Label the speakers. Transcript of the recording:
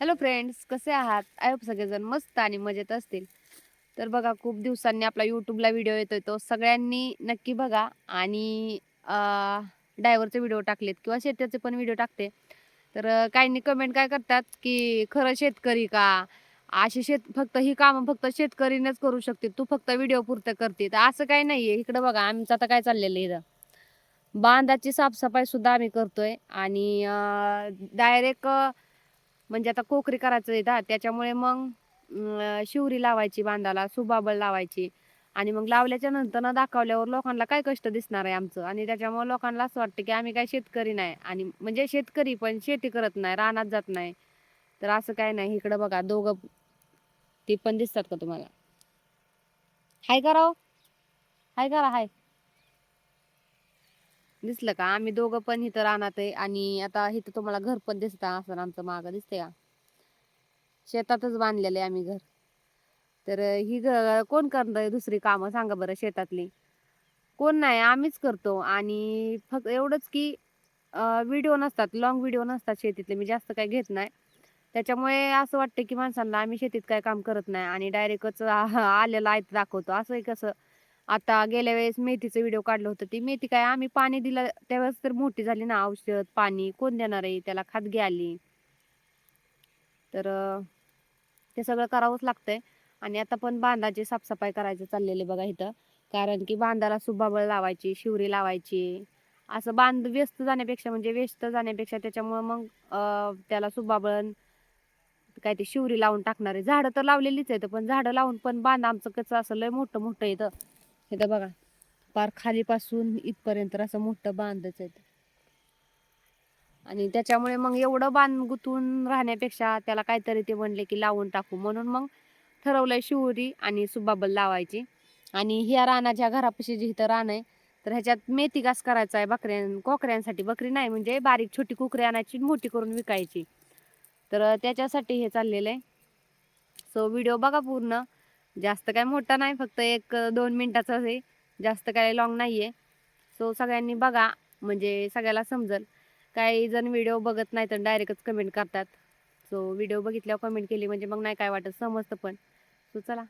Speaker 1: Hello friends कसे आहात? I hope सगळेजण मस्त आणि मजेत असतील. तर बघा खूप दिवसांनी आपला यूट्यूबला व्हिडिओ येतोय तो. सगळ्यांनी नक्की बघा आणि डायव्हरचे व्हिडिओ टाकलेत किंवा शेताचे पण व्हिडिओ टाकते. तर काहींनी कमेंट काय करतात की खरं शेतकरी का? अशी शेत फक्त ही कामं फक्त शेतकरीनेच करू शकते. तू फक्त व्हिडिओ पुरतं करते. तर असं काही आहे इकडं बघा आमचं आता काय चाललेलं आहे इथं? बांधाची साफसफाई सुद्धा आम्ही करतोय आणि डायरेक्ट म्हणजे आता कोकरी करायचं आहे ना त्याच्यामुळे मग शिवरी लावायची बांधाला सुबाबळ लावायची. आणि मग लावल्याच्या नंतर न दाखवल्यावर लोकांना काय कष्ट दिसणार आहे आमचं? आणि त्याच्यामुळे लोकांना असं वाटतं की आम्ही काय शेतकरी नाही. आणि म्हणजे शेतकरी पण शेती करत नाही रानात जात नाही. तर असं काय नाही इकडं बघा दोघं ते पण दिसतात का तुम्हाला? हाय करा हाय करा हाय? दिसलं का? आम्ही दोघं पण इथं राहणार आहे आणि आता इथं तुम्हाला घर पण दिसत असं आमचं मागं दिसतंय का? शेतातच बांधलेलं आहे आम्ही घर. तर ही घर कोण करणार दुसरी कामं? सांगा बरं शेतातली. कोण नाही आम्हीच करतो आणि फक्त एवढंच की व्हिडिओ नसतात लॉंग व्हिडिओ नसतात शेतीतले. मी जास्त काही घेत नाही. त्याच्यामुळे असं वाटतं की माणसांना आम्ही शेतीत काय काम करत नाही आणि डायरेक्टच आलेलं आहे दाखवतो. असं एक असं आता गेल्या वेळेस मेथीचं व्हिडिओ काढलं होतं ती. मेथी काय आम्ही पाणी दिलं त्यावेळेस तर मोठी झाली ना औषध पाणी. कोण देणार आहे? त्याला खाजगी आली तर ते सगळं करावंच लागतंय. आणि आता पण बांधाची साफसफाई करायचं चाललेले बघा इथं. कारण की बांधाला सुबाबळ लावायची शिवरी लावायची. असं बांध व्यस्त जाण्यापेक्षा म्हणजे व्यस्त जाण्यापेक्षा त्याच्यामुळं मग त्याला सुबाबळ काय ते शिवरी लावून टाकणार आहे. झाडं तर लावलेलीच आहेत पण झाडं लावून पण बांध आमचं कसं असं लय मोठं मोठं येतं इथं बघा पार खालीपासून इथपर्यंत असं मोठं बांधच आहे आणि त्याच्यामुळे मग एवढं बांध गुंतून राहण्यापेक्षा त्याला काहीतरी ते म्हणले की लावून टाकू. म्हणून मग ठरवलंय शिवरी आणि सुबाबल लावायची. आणि ह्या रानाच्या घरापाशी जी इथं रान आहे तर ह्याच्यात मेथी घास करायचा आहे बकऱ्यां कोकऱ्यांसाठी. बकरी नाही म्हणजे बारीक छोटी कुकरी आणायची मोठी करून विकायची. तर त्याच्यासाठी हे चाललेलं आहे. सो व्हिडिओ बघा पूर्ण. जास्त काय मोठा नाही फक्त एक दोन मिनिटाचाच आहे. जास्त काय लॉंग नाही आहे सो सगळ्यांनी बघा म्हणजे सगळ्याला समजल. काही जण व्हिडिओ बघत नाही तर डायरेक्टच कमेंट करतात. सो व्हिडिओ बघितल्यावर कमेंट केली म्हणजे मग नाही काय वाटत समजतं पण. सो चला.